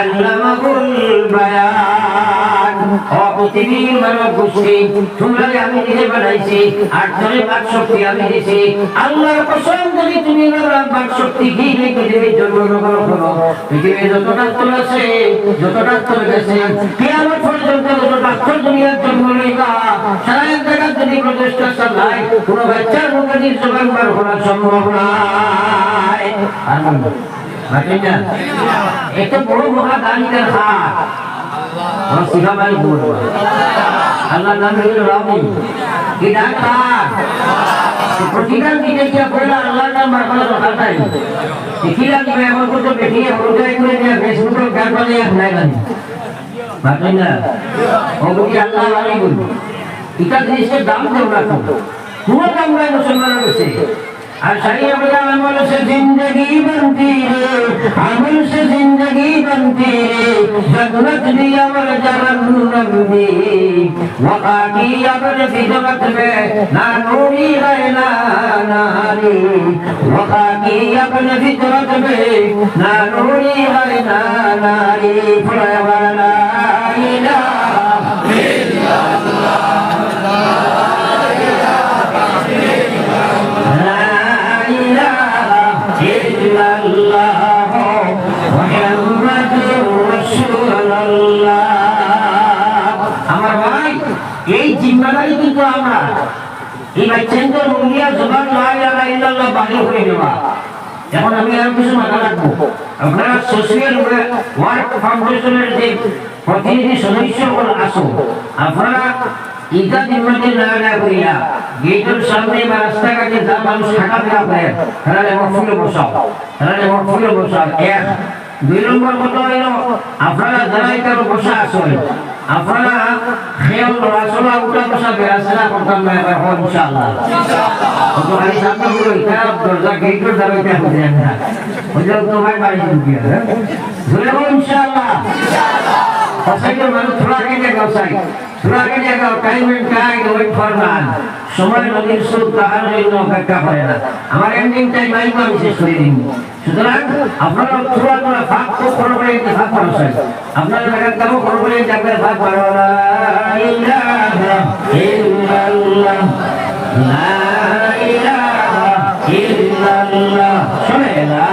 আল্লামাহুল বায়ান ও আমি নিজে বানাইছি আর যদি কি নেই পৃথিবীর জন্মগ্রহণ করো পৃথিবীর যত আছে যত ডাক্তার জন্ম লইবা সারা এক জায়গার যদি প্রচেষ্টা চালাই কোনো বাচ্চার মুখে জবান বার করা সম্ভব আর এটা বড় মহাদানিদের হাত। আমার সিগামাই বলব আল্লাহ নাম হইল রামি কি ডাক্তার প্রতিদান দিতে গিয়ে পড়লে আল্লাহর নাম বার করা দরকার নাই। দেখিলা দিবে এমন করতে अशरीफ अमल से जिंदगी बनती है अमल से जिंदगी बनती है जगमत भी अमल जरन्नम भी वका की अमल की जगत में ना नूरी है ना नारी वका की अमल की जगत में ना नूरी है ना नारी फुलवला এই জিম্মাদারি কিন্তু আমরা। এই বাচ্চাদের মুলিয়া জবান ইল্লাল্লাহ বাড়ি করে দেওয়া এখন আমি আর কিছু মাথা রাখব। আপনারা সোশিয়াল ওয়ার্ক ফাউন্ডেশনের যে প্রতিনিধি সদস্যগুলো আসো, আপনারা ইটা দিনমধ্যে না না করিয়া গেটের সামনে বা রাস্তাঘাটে যা মানুষ হাঁটাফেরা করে তাহলে মহফিলে বসাও তাহলে মহফিলে বসাও। এক, দুই নম্বর কথা হইল আপনারা যারা এটা বসা আসেন আপনারা খেয়াল চলা উঠা বসা বেড়াচড়া করতাম না হয় ইনশাআল্লাহ। তো খালি সামনে পুরো এটা দরজা গেটের দ্বারা এটা হতে না। ওইটা তোমার বাড়ি ধরে ইনশাআল্লাহ। Pasal মানুষ থোড়া কেটে গাও সাই থোড়া কেটে গাও time and time wait for man সময় নদীর সুদ তাহার জন্য অপেক্ষা করে না। আমার এন্ডিং টাইম আমি আমি শেষ করে দিন সুতরাং আপনারা থোড়া থোড়া ভাগ তো করো বলে একটি ভাগ করো সাই আপনারা জায়গা কামো করো বলে জায়গায় ভাগ করো। না ইলাহা ইল্লাল্লাহ। লা ইলাহা ইল্লাল্লাহ। শুনে লা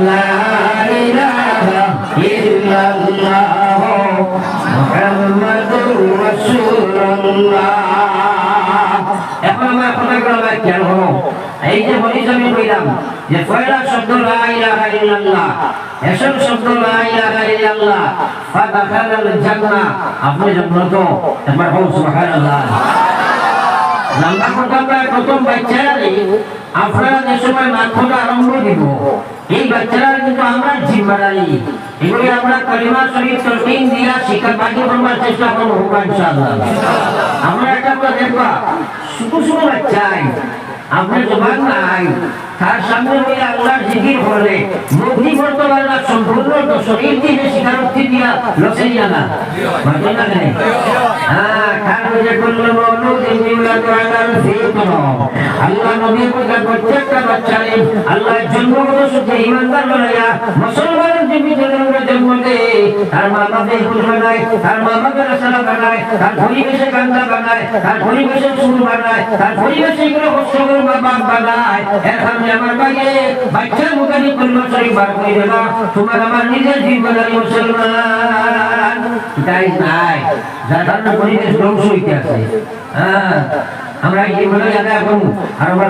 لا إله إلا الله محمد رسول الله এখন আমরা কথাগুলো আমরা খেয়াল হবো এই যে বলিস আমি বললাম যে পয়লা শব্দ লা ইলাহা ইল্লাল্লাহ এসব শব্দ লা ইলাহা ইল্লাল্লাহ ফাদাখালাল জান্নাহ আপনি জান্নাত একবার হোক সুবহানাল্লাহ লম্বা কথা আমরা প্রথম বাচ্চারা আপনারা যে সময় মাধ্যমটা আরম্ভ দিব এই বাচ্চারা কিন্তু আমরা জিম্মাদারি। এগুলি আমরা কলিমা শরীফ তসলিম দিয়া শিক্ষা বাকি করবার চেষ্টা করব ইনশাআল্লাহ। আমরা একটা কথা দেখবা, শুধু শুধু বাচ্চাই, আপনার জবান নাই। তার সামনে দিয়ে আল্লাহর জিকির করলে মুক্তি করতে পারে না সম্পূর্ণ শরীর দিয়ে স্বীকারোক্তি দিয়া লসে জানা। হ্যাঁ আল্লাহ প্রত্যেকটা আল্লাহ জন্মগত বানায়া মুসলমানের জীবিতের জন্ম দেয় তার মা বাপের ফুল বানায় তার মা বাপের আসারা বানায় তার পরিবেশে কান্দা বানায় তার পরিবেশে সুর বানায় তার পরিবেশে এগুলো কষ্ট করে মা বাপ বানায় এখন আমার আমার নিজের জীবনের হ্যাঁ আমরা জীবনে এখন আর আমার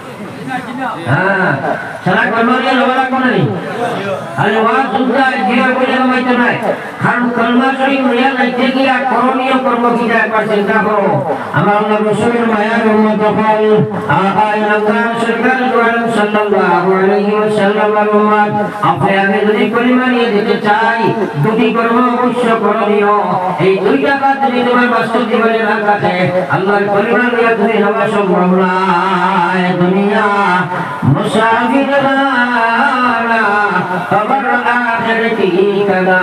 হ্যাঁ আল্লাহ আপনি যদি যেতে চাই, দুটি কর্ম অবশ্য করণীয়। এই দুইটা কাজ যদি তোমার বাস্তব জীবনে না তুমি হওয়া সম্ভব নয় দুনিয়া মুসাফির খবর আখের ঠিকানা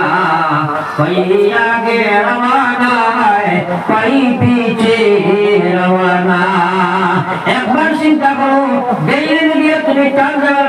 কই আগে রওয়ানা হয় কই পিছে রওয়ানা একবার চিন্তা করো দিয়ে তুমি টান খবর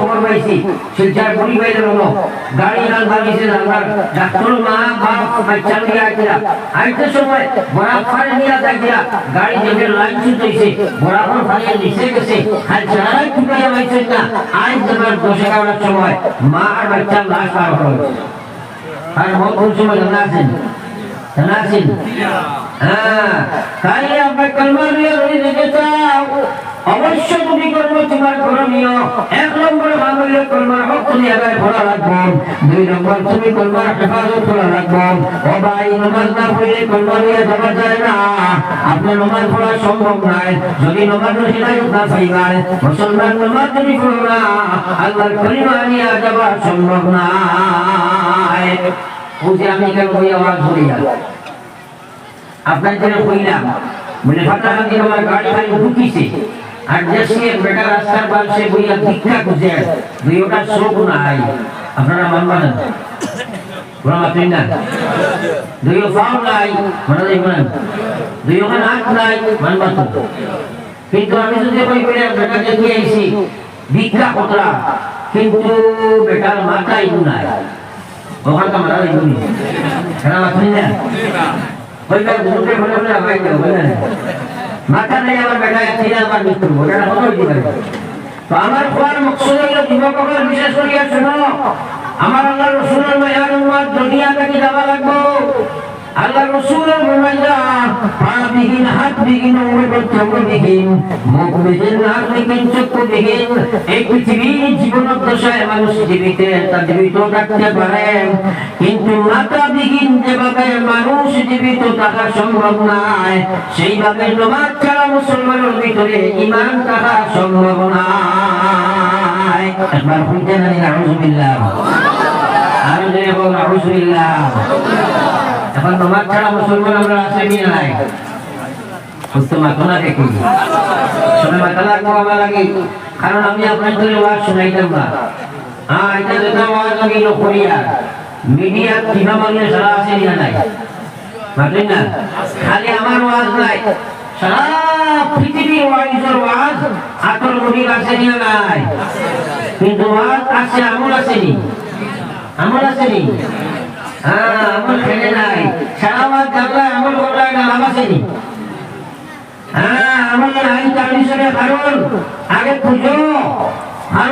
খবর পাইছি। শিলচার পরি বাইরে হলো গাড়ি লাল ভাগিছে আমার ডাক্তার মা, বাপ, বাচ্চা নিয়ে আইছিলা আইতে সময় বরাক ফাড়ে নিয়ে যাইছিলা গাড়ি জেগে লাইন ছুটাইছে বরাবর ফাড়িয়ে নিচে গেছে। আর যারাই টুকাইয়া পাইছে না। আজ তোমার দশ এগারোটার সময় মা আর বাচ্চার লাশ বার হয়েছে আর মত সময় জানা আছেন আছেন হ্যাঁ তাই আমরা কলমা নিয়ে যেতে চাও। অবশ্য তুমি কর্ম তোমার করণীয়। এক নম্বরে ভাবলে কলমার হক তুমি আদায় করা রাখব দুই নম্বর, তুমি কলমার হেফাজত করা রাখব ও ভাই নমাজ না পড়লে কলমা নিয়ে যাওয়া যায় না। আপনার নমাজ পড়া সম্ভব নয়। যদি নমাজ হিদায়ত না পাইবার মুসলমান নমাজ তুমি পড়ো না, আল্লাহর কলিমা নিয়ে যাওয়া সম্ভব নয়। বুঝে আমি কেন বই আওয়াজ করি না? আপনার জন্য কইলাম বলে ফাটাফাটি আমার গাড়ি খালি ঢুকিছে। আর দেশে বেটা রাস্তার পাশে বইয়া ভিক্ষা খুঁজে দুই ওটা শোক নাই। আপনারা মানবেন মনে কিন্তু বেটার মাথায় নাই। ওখানটা মারা যাইবনি খেলা মাত্রই না। মাথা নেই আমার ছেলে আমার খোয়ার বিশেষ করিয়া শোনো। আমার আল্লাহ রসুলের মায়ার উম্মত দুনিয়া থেকে যাওয়া লাগবো। আল্লাহ রসুলের মাইয়া পা বিহীন, হাত বিহীন অঙ্গ বিহীন এই পৃথিবীর মানুষ তার জীবিত থাকতে পারে। কিন্তু মাতা যেভাবে মানুষ জীবিত থাকা সম্ভব নয়, সেইভাবে নমাজ ছাড়া মুসলমানের ভিতরে ইমান থাকা সম্ভব নয়। একবার বল আউজুবিল্লাহ এখন নমাজ ছাড়া মুসলমান আমরা আছে কি নাই। বুঝতে মাতো না দেখি শুনে লাগবো আমার লাগে কারণ আমি আপনার ধরে ওয়াজ শুনাইতাম না। হ্যাঁ এটা যেটা ওয়াজ লাগে নকরিয়া মিডিয়া কিনা মানুষ সারা আছে না নাই। মাতলেন না? খালি আমার ওয়াজ নাই। সারা পৃথিবীর ওয়াইজের ওয়াজ আতর মুড়ির আছে না নাই। কিন্তু ওয়াজ আছে, আমল আসেনি আমল আসেনি হ্যাঁ আমল খেলে নাই। সারা ওয়াজ জানলা আমল করলে না লাভ আসেনি হ্যাঁ আমল নাই তার পিছনে কারণ আগে পুজো আর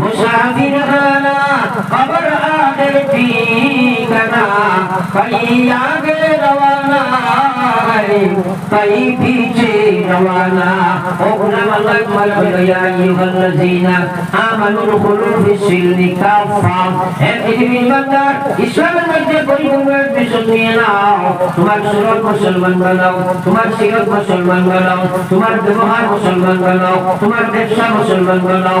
মুসাফির খানা খবর আগে ঠিকানা। কই আগে রওয়ানা কই পিছে রওয়ানা। ও গুলাম আল্লাহ মাল আইয়ুহাল্লাযীনা আমানু দুখুলু ফিস-সিলমি কাফা হে পৃথিবীর বান্দার ইসলামের মধ্যে পরিপূর্ণ বিশ্বত নিয়ে নাও। তোমার সুরত মুসলমান বানাও, তোমার সিরত মুসলমান বানাও, তোমার ব্যবহার মুসলমান বানাও, তোমার ব্যবসা মুসলমান বানাও।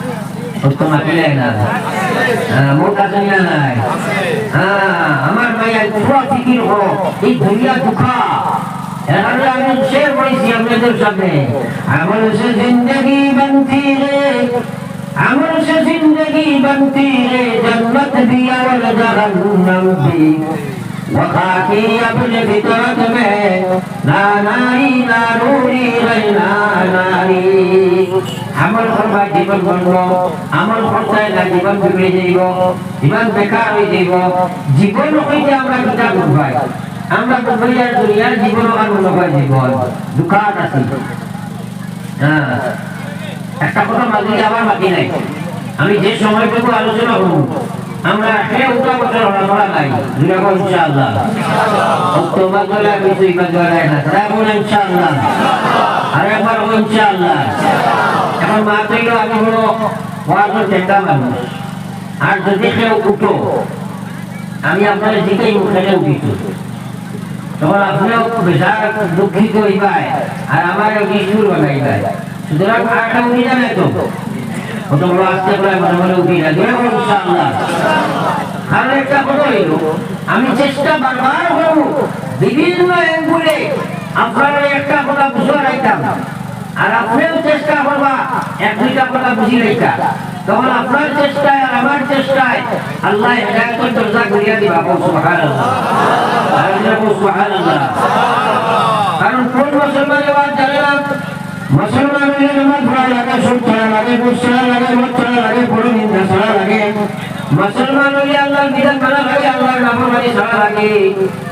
তোমার কিনে না। হ্যাঁ, মোটা দুনিয়া নাই। হ্যাঁ, আমার মাইয়া কুফা ফিকির হো এই দুনিয়া দুখা। আমি শেয়ার করেছি আপনাদের সামনে। আমার সে জিন্দগি বানতি রে আমার সে জিন্দগি বানতি রে, জন্নত দিয়া জাহান্নাম দিয়া মখাকি আপন ভিতর মে না নারী না রুরি না নারী আমল করবা জীবন বনব আমল করতে না জীবন ডুবে যাইব, জীবন বেকার হয়ে যাইব। জীবন হইতে আমরা আমরা তো দুনিয়ার জীবন আর জীবন। দুঃখাত আছি। হ্যাঁ। একটা কথা আবার নাই আমি যে সময়টুকু আলোচনা করব আমরা সে উত্তর বছর হলা নাই। দুর্গা ইনশাআল্লাহ। অক্টোবর গেলে কিছু গড়ায় না। বলে ইনশাআল্লাহ। আর একবার বলো ইনশাআল্লাহ। এখন মা কইল আমি হলো ওয়াজের চেষ্টা মানুষ আর যদি কেউ উঠো, আমি আপনার দিকেই উঠে উঠিত তখন আপনিও বেশার দুঃখিত হইবাই, আর আমার নিষ্ঠুর বানাইবাই। সুতরাং আরেকটা উঠি জানে তো। আমি চেষ্টা বারবার করব বিভিন্ন অ্যাঙ্গুলে আপনার একটা কথা বুঝে রাখতাম, আর আপনিও চেষ্টা করবা, এক দুইটা কথা বুঝি রাখতা তখন আপনার চেষ্টায় আর আমার চেষ্টায় আল্লাহ হেদায়তের দরজা করিয়া দিবা সুবহানাল্লাহ। সুবহানাল্লাহ কারণ কোন মুসলমান এবার জানে না মুসলমান নামাজ পড়া লাগে পড়া লাগে চলা লাগে, মত চলা লাগে বড় নিন্দা চলা লাগে। মুসলমান হলে আল্লাহর বিধান মানা লাগে, আল্লাহর নাফরমানি চলা লাগে।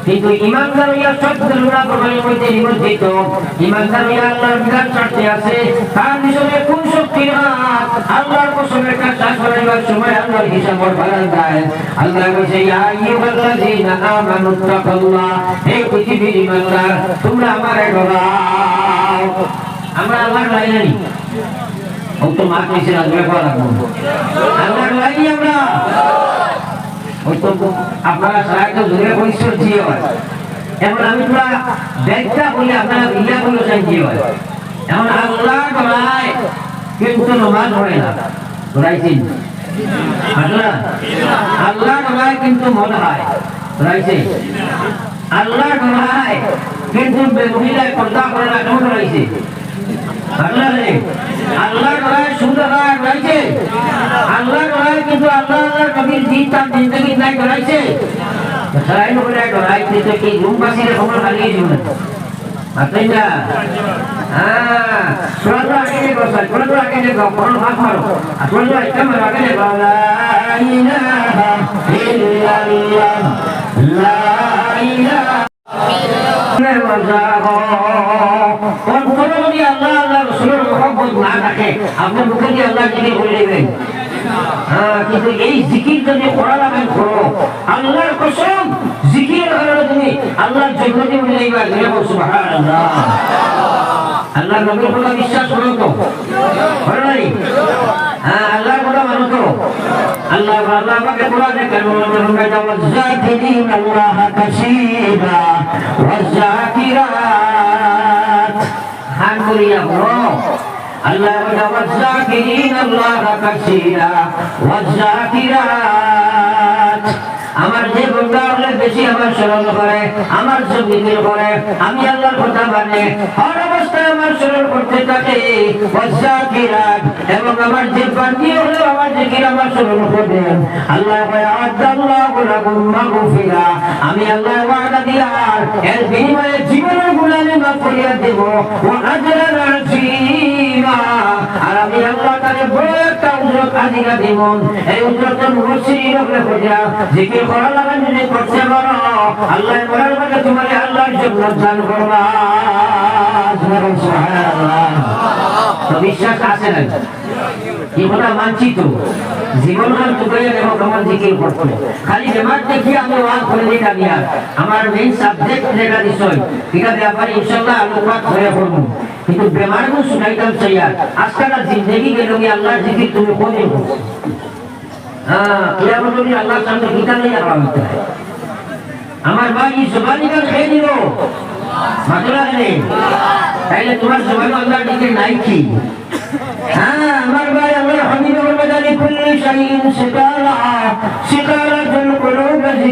কিন্তু ইমানদার হইয়া সব ধর্মরা প্রমাণের মধ্যে নিমজ্জিত। ইমানদার হইয়া আল্লাহর বিধান ছাড়তে আছে, তার পিছনে কোন শক্তির হাত আল্লাহর কসমের কাজ আল্লাহ আমারে আমরা আল্লাহর লাই জানি তো মা কইছে আল্লাহ করা লাগবো। আল্লাহর লাই আমরা। ওই তো আপনারা সাহায্য ধরে পরিশ্রম দিয়ে এখন আমি পুরা ব্যাগটা বলি, আপনারা বিয়া বলে চাই দিয়ে হয়। এখন আল্লাহ ডরায় কিন্তু নমাজ পড়ে না। ডরাইছেন আল্লাহ আল্লাহ ডরায় কিন্তু মনে হয় ডরাইছে আল্লাহ ডরায় কিন্তু মহিলায় পর্দা করে না, কেমন ডরাইছে আল্লাহ আল্লাহ ডরায় সুন্দর ডরাইছে আল্লাহ ডরায় কিন্তু আল্লাহ আল্লাহর কবির দিন তার জিন্দগি নাই ডরাইছে সরাই নবরে ডরাইছে তো কি রুমবাসীর খবর হারিয়ে জীবন মাত্রাই না? হ্যাঁ আল্লাহ আল্লাহ আল্লাহ হ্যাঁ, বলে কথা হ্যাঁ আল্লাহ আল্লাহ আমাকে কোরআনে কেন ওয়াজাকিরিন আল্লাহ কাসীরা ওয়াজাকিরাত হান করিয়া বলো। আমার যে বন্ধু বেশি আমার স্মরণ করে, আমার জিকির করে, আমি আল্লাহর কথা মানে। হর অবস্থায় আমার স্মরণ করতে থাকে। এবং আমার যে বান্দি হলে আমার জিকির আমার স্মরণ করবেন আল্লাহ আদাল্লাহু আমি আল্লাহ এর বিনিময়ে জীবনের মাফ করিয়া দেব। আযীমা আর আমি আল্লাহ বড় একটা দেব। এই উজরত মুসির উপরে কইরা জিকির করা লাগান যদি পারো আল্লাহ বলার মানে তোমার আল্লাহর জন্য দান তো বিশ্বাস আছে না? এই মানছি তো। জীবন হাল টুকাইয়া দেব তোমার জিকির খালি বেমার দেখি আমি ওয়াজ করে দিই কামিয়া আমার মেইন সাবজেক্ট যেটা বিষয় এটা ব্যাপারে ইনশাআল্লাহ আলোকপাত হয়ে পড়ব। কিন্তু বেমারগুলো শুনাইতাম চাইয়া আজকাল জিন্দগি গেল কি আল্লাহর জিকির তুমি কোনে হ্যাঁ কিয়ামত তুমি আল্লাহর সামনে কিতা লইয়া পাওয়া আমার ভাই জবানি গান খেয়ে দিল মাত্র নেই তাইলে তোমার জবান আল্লাহ দিকে নাই হ্যাঁ আমার ভাই আমার হামিদ বাজারে কুল্লি শাইন সিকারা সিকারা জল করো গাজি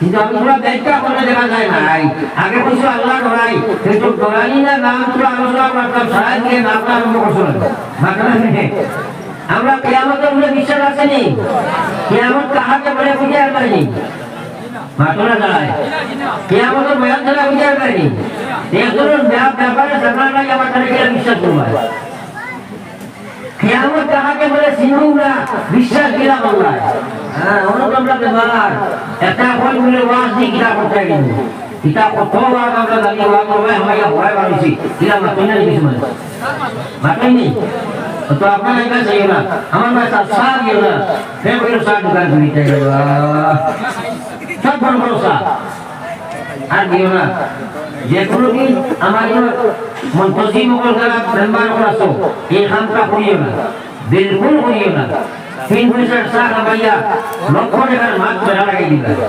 কিন্তু আমি তোরা ব্যাখ্যা করে দেখা যায় না আগে বলছো আল্লাহ ডরাই কিন্তু ডরাই না নাম তো আলোচনা করতাম সারা দিয়ে নামটা আরম্ভ করছ না মাথা নেই আমরা কেয়ামতের মধ্যে বিশ্বাস আসেনি কেয়ামত কাহাকে বলে বুঝে আর পারিনি? আর পারিনি? একজনের ব্যাপারে নাই, আমার তাহলে বিশ্বাস করব কেয়ামত কাহাকে বলে সিন্ধু না বিশ্বাস দিলাম আমরা। হ্যাঁ অনেক আমরা বেমার একটা ফল মিলে ওয়াজ দিয়ে কিতাব করতে আমরা সব বড় বড় সা আর দিও না। যে কি আমার মন্তজি মোগল খারাপ মেম্বার করাছো এই খামটা করিও না। বিলকুল করিও না। তিন পয়সার চা খাবাইয়া লক্ষ টাকার মাছ দিলা।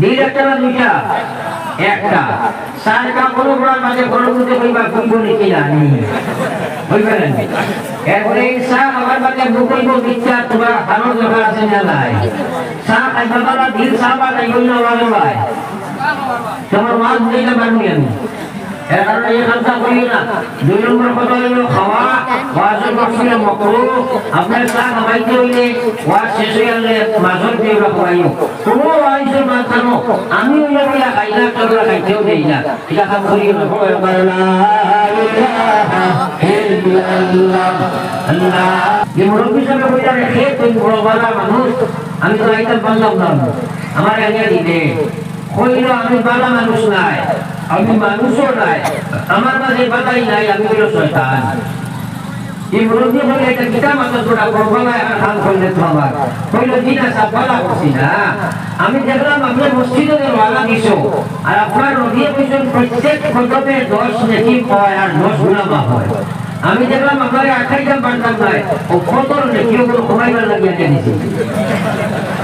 দিল একটা না দুইটা? একটা। কাপড় পরার মাঝে মধ্যে কইবা কইব নাকি জানি। হইবে না এরপরে সার আমার মাঝে বুকইব মিথ্যা, তোমার না নাই? সার খাইবা দিল সাবা নাই কইল লাগে ভাই তোমার মাছ দিলে আমি এর আমি বইলা খাই না তোরা খাইতেও দেই না এটা কাম করি না আমার কইল আমি বালা মানুষ নাই, আমি মানুষও নাই, আমার মাঝে বালাই নাই, আমি হইল শয়তান। একটা কাম করলে তো আমার। করছি না। আমি দেখলাম আপনার মসজিদে ওয়ালা দিছো, আর আপনার নদী বলছেন, প্রত্যেক খতমে দশ নেকি হয় আর দশ গুণামা হয়। আমি দেখলাম, আপনার আঠাইটা পারতাম নাই, ও কত নেকি ওগুলো কমাইবার লাগিয়ে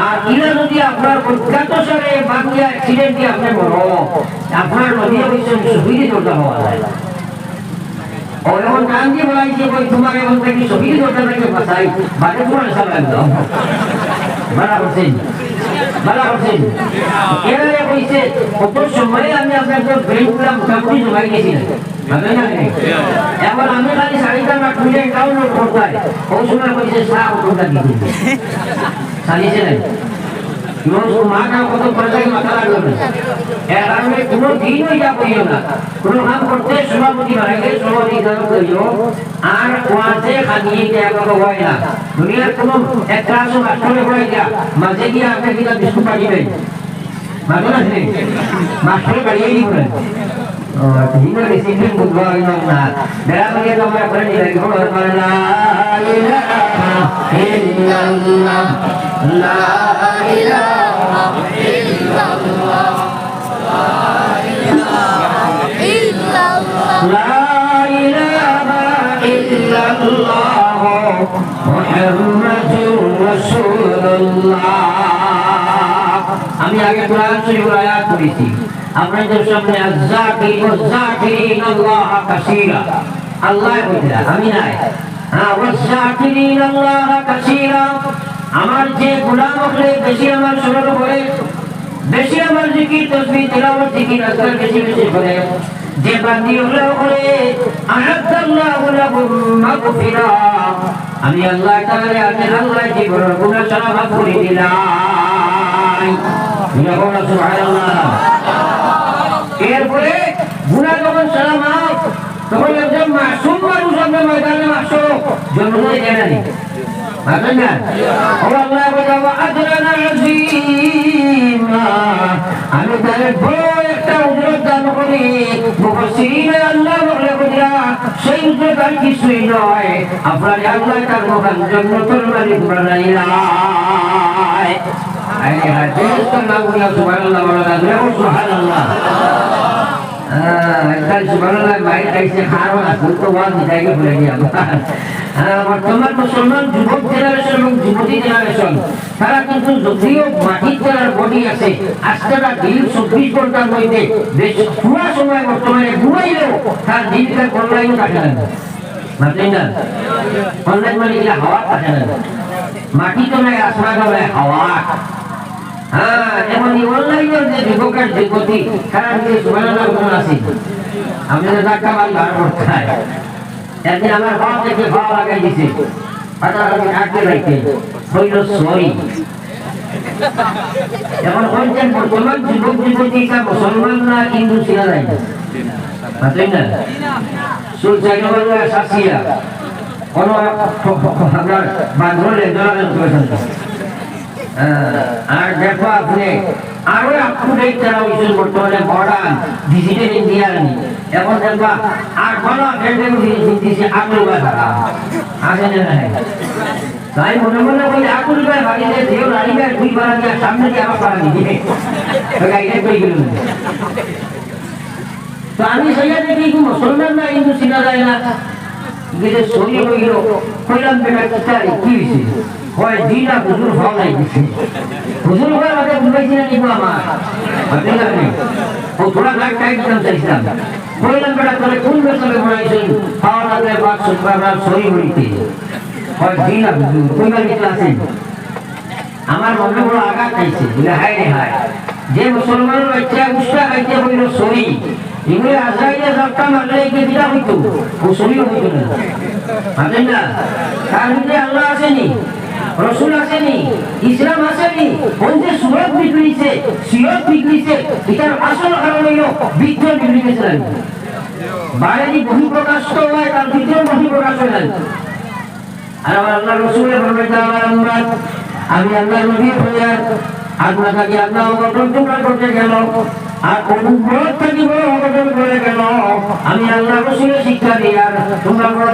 আর ইরা যদি আপনার প্রখ্যাত সারে বাঙ্গিয়া অ্যাক্সিডেন্ট আপনি বড় আপনার নদী অবশ্যই সুবিধে করতে হওয়া যায়। ও এমন কান দিয়ে কই তোমার এমন থেকে সুবিধি করতে থাকে বাসাই? বাড়ি তোমার বাড়া করছেন বাড়া করছেন এরা কইছে কত সময় আমি আপনার তো ব্রেনগুলা মোটামুটি জমাই গেছি এখন আমি খালি শাড়িটা না খুলে ডাউনলোড করতে ওই সময় কইছে সাহ ওটা দিতে চালিয়েছে নাই মাথা কত পর্যায়ে মাথা লাগবে না। এর কারণে কোনো দিন এটা করিও না। কোনো কাম করতে সভাপতি বানাইলে সভাপতি দান করিও। আর ওয়াজে খানিয়ে দেয়া কথা হয় না। দুনিয়ার কোনো এক ক্লাসও মাস্টারে না না না illallah la ilaha illallah la ilaha illallah la ilaha illallah muhammadur rasulullah আমি আগে কোরআন শরীফ আয়াত পড়েছি আপনাদের সামনে আজ্জাকির আল্লাহ কাসীরা আল্লাহ বলছিলাম আমি নাই আমার যে গোলাম হলে বেশি আমার স্মরণ করে, বেশি আমার জিকির তসবিহ তিলাওয়াত, জিকির আজকাল বেশি বেশি করে। যে বান্দি হলো করে আহাদাল্লাহু লাহুম মাগফিরা। আমি আল্লাহ তাআলা আমি আল্লাহ জীবনের গুনাহ সারা মাফ করে দিলাম বলো সুবহানাল্লাহ। এরপরে গুনাহ যখন সারা মাফ তখন একজন মাসুম মানুষ আপনি ময়দানে মাসুম জন্ম হয়ে যায় না মানেন না? ও আল্লাহ বলে আজরানা আজিমা। আমি তাহলে বড় একটা উজরত দান করি। মুফাসসিরিন আল্লাহ বলে বুঝা সেই উজরত আপনার আল্লাহ তার বর্তমান মুসলমান যুবক জেনারেশন এবং যুবতী জেনারেশন তারা কিন্তু যদিও মাটির তলার বডি আছে, আজকে তার দিন চব্বিশ ঘণ্টার মধ্যে বেশ পুরা সময় বর্তমানে ঘুমাইলেও তার দিনটা অনলাইন কাটে না। মাতলেন না? অনলাইন হাওয়া কাটে না। মাটি তলায় আসমান হ্যাঁ যেমন অনলাইনের যে যুবকের যুবতী তারা কিন্তু সুবহানাল্লাহ গুণ আছে আমাদের ধাক্কা মারি বার করতে হয় একদিন আমার বাপ থেকে ভালো লাগাই দিছে হঠাৎ আমি আটকে রাখতে হইল সরি এখন বলছেন বর্তমান যুবক যুবতীকা মুসলমান না হিন্দু ছিল নাই বুঝলেন না? সুলচাইনবাল্লা শাসিয়া। কোন আপনার আর দেখো আপনি, আরও আপ টু ডেট যারা হয়েছেন বর্তমানে মডার্ন ডিজিটাল ইন্ডিয়ার এখন দেখবা, আর কোন ফেন্ডে দিয়েছে আকুল ভাষা আছে না তাই মনে মনে বলি আকুল ভাই ভাবিলে দেও নারী দুই পারা দিয়ে, সামনে দিয়ে আমার পারা তো গাইডে কই গেল? তো আমি দেখি কি মুসলমান না, হিন্দু চিনা যায় না। সরি হয়ে গেল কইলাম বেটা চাই কি হয়েছে? হয় নাই বুঝাইছি না আমার। ও থোড়া লাখ টাইম দিতাম চাইছিলাম। কইলাম বেটা কোন সরি হইতে। হয় কিছু আছে আমার মনে বড় আঘাত বলে হায় রে হায়। যে মুসলমানের বাচ্চা উষ্টা খাইতে হইল সরি এগুলো আজরাইলে ধাক্কা মারলে একে বিদা হইতো। ও সরিও হইতো না। ভাবেন না? তার মধ্যে আল্লাহ আসেনি, রসুল আসেনি, ইসলাম আসেনি যে সুরত বিগড়িছে, সিরত বিগড়িছে, এটার আসল কারণ হইল বিদ্রোহ বিগড়ি গেছিলেন বাইরে বহি প্রকাশ তো হয়, তার বিদ্রোহ বহি প্রকাশ হয় নাই আর আমার আল্লাহ রসুলের আমার আমি আল্লাহ নবী হইয়ার অঘটন টুকরা করতে গেল। আর থেকে করে আমি আল্লাহ শিক্ষা দিয়ার তোমরা বড়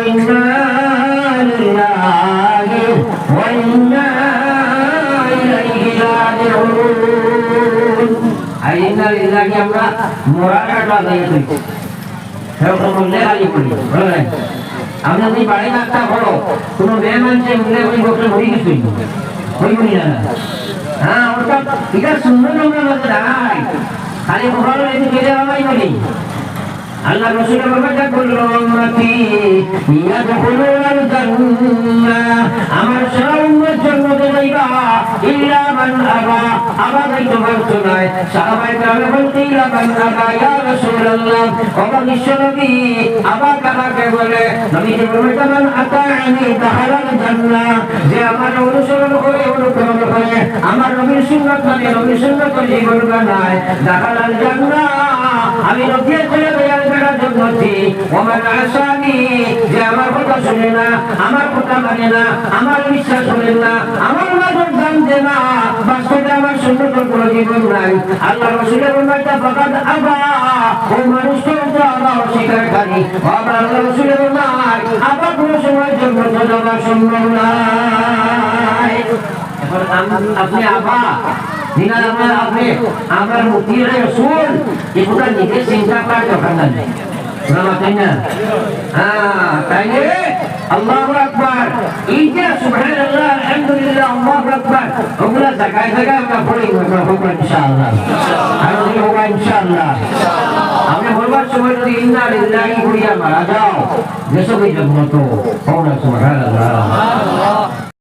আমরা দিয়ে করি বললে খালি করি বুঝলেন আমরা যদি বাড়ি রাখতা বলো, কোনো মেয়ে হয়ে কিছুই হই না। হ্যাঁ ওটা এটা সুন্দর আমরা দাঁড়াই খালি এসে ফিরে আমাই বলি আল্লাহ রসুল বাবা বলল উম্মতি ইয়াদখুলুনাল জান্নাহ আমার সারা উম্মত যাইবা, ইল্লা মান আবা। আবা যাইতে পারছ না সাহাবায়ে কেরাম বলতে, ইল্লা মান আবা, ইয়া বলে নবী যে বলতে মান যে আমার অনুসরণ করে, অনুকরণ করে, আমার নবীর সুন্নাত মানে নবীর সুন্নাত জীবন বানায় আমি নবীর ছেলে বেয়ার যোগ্য উম্মতি ওমান আসানি যে আমার কথা শুনে না, আমার কথা মানে না, আমার বিশ্বাস শুনে না, আমার মাঝের দাম না বাস্তবে আমার সুন্দর কোনো জীবন নাই। আল্লাহ রসুলের উম্মতটা ফাকাদ আবা, ও তো অস্বীকারী আবার আল্লাহ রসুলের কোনো সময় জন্ম দেওয়া সম্ভব নাই। আপনি আবা? দিনা আপনার আপনি আমার মুক্তির রসুল এগুলো নিজে চিন্তা করার দরকার নাই। তাই না? হ্যাঁ তাইলে আল্লাহ আকবার। এই যে সুবহানাল্লাহ, আলহামদুলিল্লাহ, আল্লাহু আকবার। ওগুলা জায়গায় জায়গায় আমরা পড়ি, আমরা হোক ইনশাআল্লাহ। আর ওগুলো হোক ইনশাআল্লাহ। আপনি বলবার সময় যদি ইন্না লিল্লাহি করিয়া মারা যাও যেসব এই জন্ম তো হোক সুবহানাল্লাহ।